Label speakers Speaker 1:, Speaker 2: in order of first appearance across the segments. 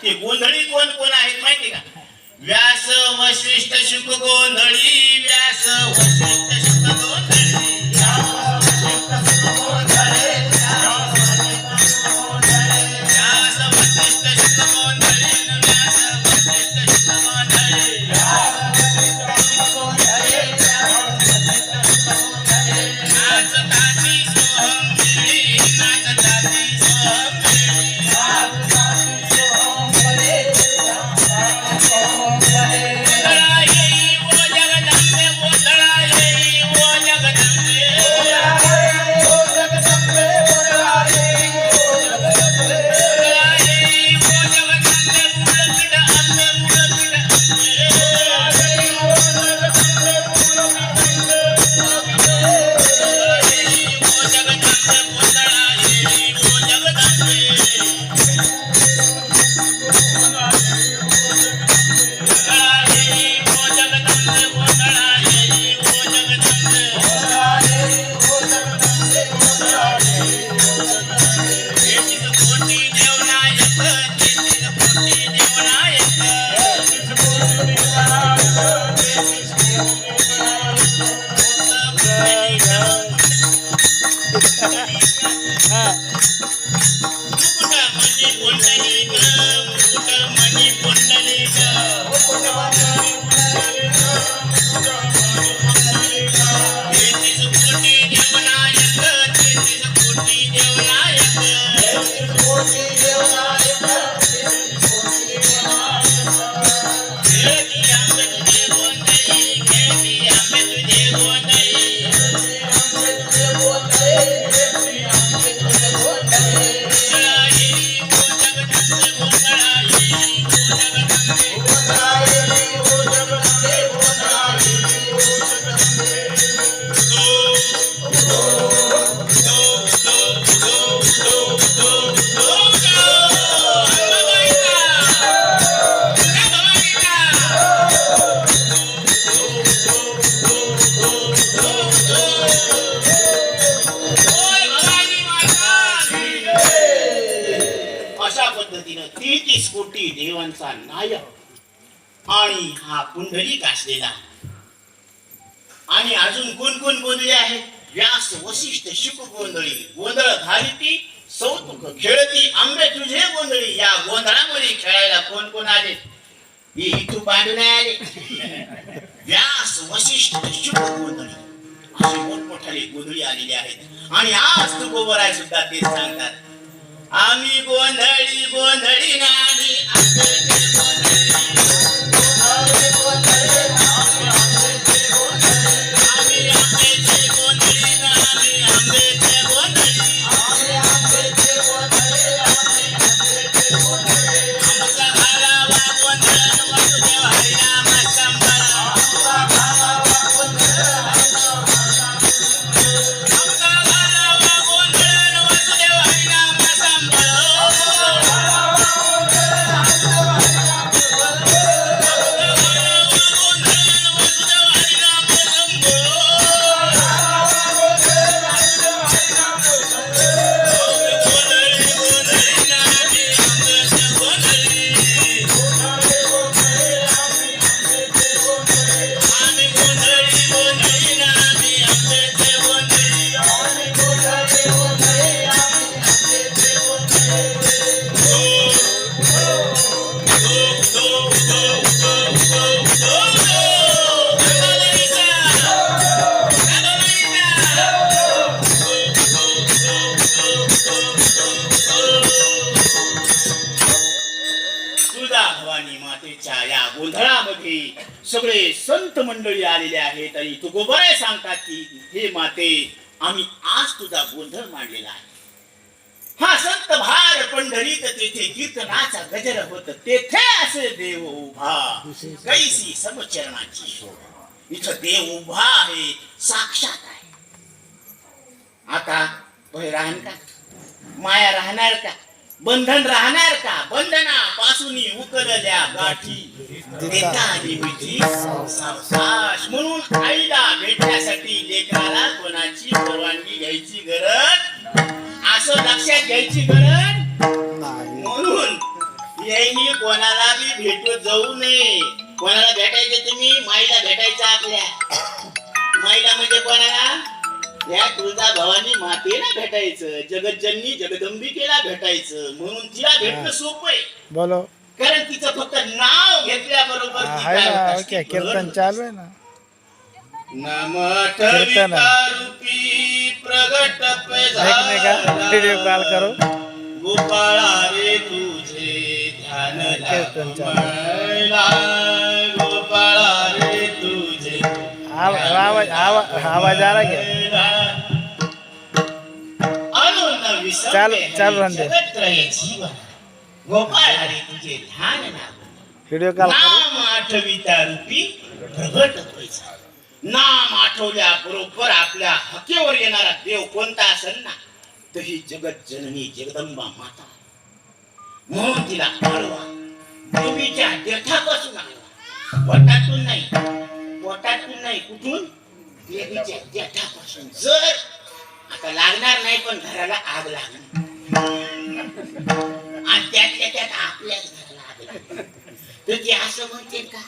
Speaker 1: ते गोंधळी कोण कोण आहेत माहिती का? व्यास वशिष्ठ शुक गोंधळी व्यास वशिष्ठ पद्धतीनं तेहतीस कोटी देवांचा नायक. आणि हा पुंडलिक असलेला आणि अजून कोण कोण गोंधळी आहेत? व्यास वशिष्ठ शुक गोंधळी गोंधळ घालती सौतुक खेळती आंबे तुझे गोंधळी. या गोंधळामध्ये खेळायला कोण कोण आले? हे इथू बांधून नाही आले. व्यास वशिष्ठ शुक गोंधळी. असे मोठमोठाले गोंधळी आलेले आहेत. आणि आज तू गोबराय सुद्धा ते सांगतात. आम्ही गोंधळी गोंधळी नाही आणि मातेच्या या गोंधळामध्ये सगळे संत मंडळी आलेले आहेत आणि तुकोबाय सांगतात की हे माते आम्ही आज तुझा गोंधळ मांडलेला आहे. हा संत भार पंढरीत तेथे कीर्तनाचा गजर होत तेथे असे देव उभा. कैसी समचरणाची शोभा इथं देव उभा आहे साक्षात आहे. आता भय राहण का? माया राहणार का? बंधन राहणार का? बंधनापासून उकलल्या गाठी. देता सावकाश म्हणून आईला भेटण्यासाठी लेकराला कोणाची परवानगी घ्यायची गरज? असं लक्षात घ्यायची गरज? म्हणून उद्याही कोणाला बी भेटू जाऊ नये. कोणाला भेटायचं तुम्ही? माईला भेटायचं आपल्या. माईला म्हणजे कोणाला? या तुळजा भवानी मातेला भेटायचं जगज्जननी जगदंबिकेला भेटायचं म्हणून तिला भेटणं सोपं आहे
Speaker 2: बोलो
Speaker 1: कारण तिचं फक्त नाव घेतल्याबरोबर ती काय
Speaker 2: ओके? कीर्तन चालू आहे ना
Speaker 1: नम
Speaker 2: कीर्तन.
Speaker 1: रूपी प्रगट
Speaker 2: एकमेका व्हिडिओ कॉल करू
Speaker 1: गोपाळा रे तुझे ध्यान
Speaker 2: कीर्तन चालू.
Speaker 1: लागला. गोपाळा रे तुझे
Speaker 2: आवाज आवाज आवाज आवाज आ रहा क्या
Speaker 1: अनोन विसरले
Speaker 2: चालू-
Speaker 1: हरी
Speaker 2: चालू राहून दे.
Speaker 1: जगत रहे जीवन. गोपाळ हरी तुझे ध्यान लागला.
Speaker 2: व्हिडिओ कॉल करू?
Speaker 1: नाम आठविता रूपी प्रगट व्हायचा नाम आठवल्या बरोबर आपल्या हकेवर येणारा देव कोणता असेल ना? तर ही जगत जननी जगदंबा माता. म्हणून तिला आळवा देवीच्या देठापासून आळवा पोटातून नाही. पोटातून नाही कुठून? बेबीच्या देठापासून जर आता लागणार नाही पण घराला आग लागणार. आणि त्यातल्या त्यात आपल्याच घराला आग लागणार. तर ते असं म्हणते का?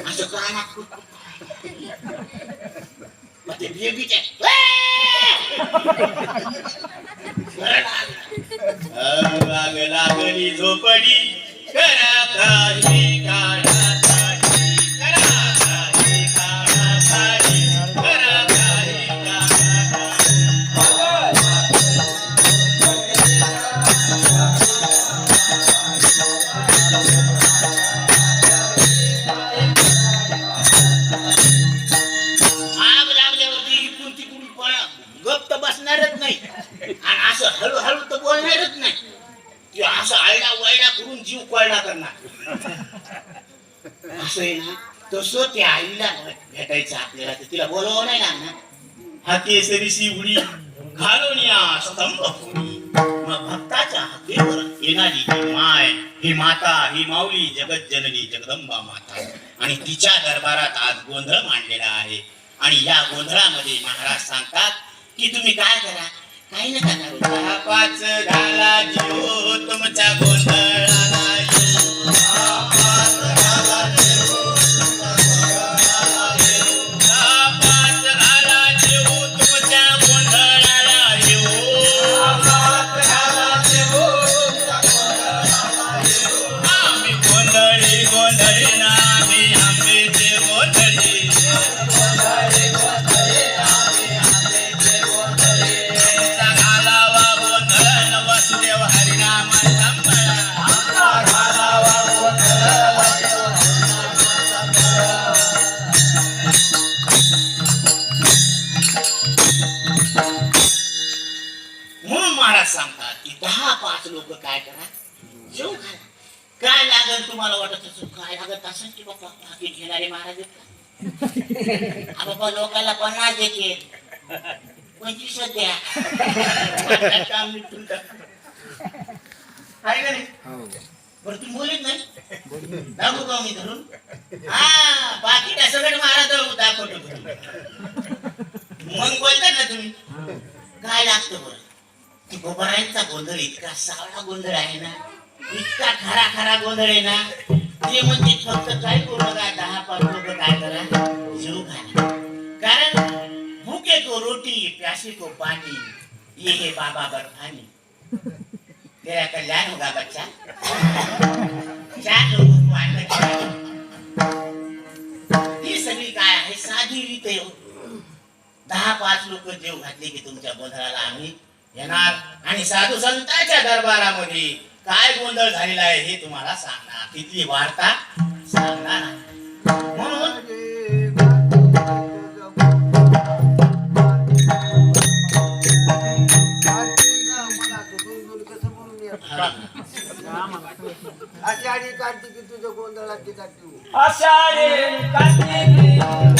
Speaker 1: असं कानात मग ते बेबीच्या आग लागली झोपडी करा की असं आयडा वायडा करून जीव कळला करणार. असं आहे ना तसं त्या आईला भेटायचं आपल्याला तर तिला बोलावं नाही लागणार. हा केसरीशी उडी घालून या स्तंभ मग भक्ताच्या हाकेवर येणारी ही माय ही माता ही माऊली जगत जननी जगदंबा माता. आणि तिच्या दरबारात आज गोंधळ मांडलेला आहे. आणि या गोंधळामध्ये महाराज सांगतात की तुम्ही काय करा? काही नका करू पाच घाला जीव तुमच्या गोंधळाला म्हणून महाराज सांगतात की दहा पाच लोक काय करा? जेव घाला काय लागल तुम्हाला वाटत असं काय लागत असेल की बाबा बाकी घेणारे महाराज आहेत का? हा बाबा लोकांना पन्नास देते पंचवीस द्या. आहे का नाही? बरं तुम्ही बोलत नाही? दाखवू का मी धरून. हा बाकी सगळं महाराज दाखवतो. मग बोलता ना तुम्ही? काय लागतं बरं? गोबरांचा गोंधळ इतका सावळा गोंधळ आहे ना? इतका खरा खरा गोंधळ आहे ना? ते म्हणजे फक्त काय करू नका दहा पाच लोक काय करा? जीव घाला. कारण भूके को रोटी प्यासी को पाणी ये हे बाबा बर्फानी. तेरा कल्याण होगा बच्चा. चार लोगों को अन्न ही सगळी काय आहे? साधी रीत आहे हो. दहा पाच लोक जेव घातले की तुमच्या गोंधळाला आम्ही येणार. आणि साधू संतांच्या दरबारामध्ये काय गोंधळ झालेला आहे हे तुम्हाला सांगणार. तिथली वार्ता सांगणार. म्हणून
Speaker 3: आषाढी कार्तिकी तुझ्या गोंधळाची काठी
Speaker 4: आषाढी कार्तिकी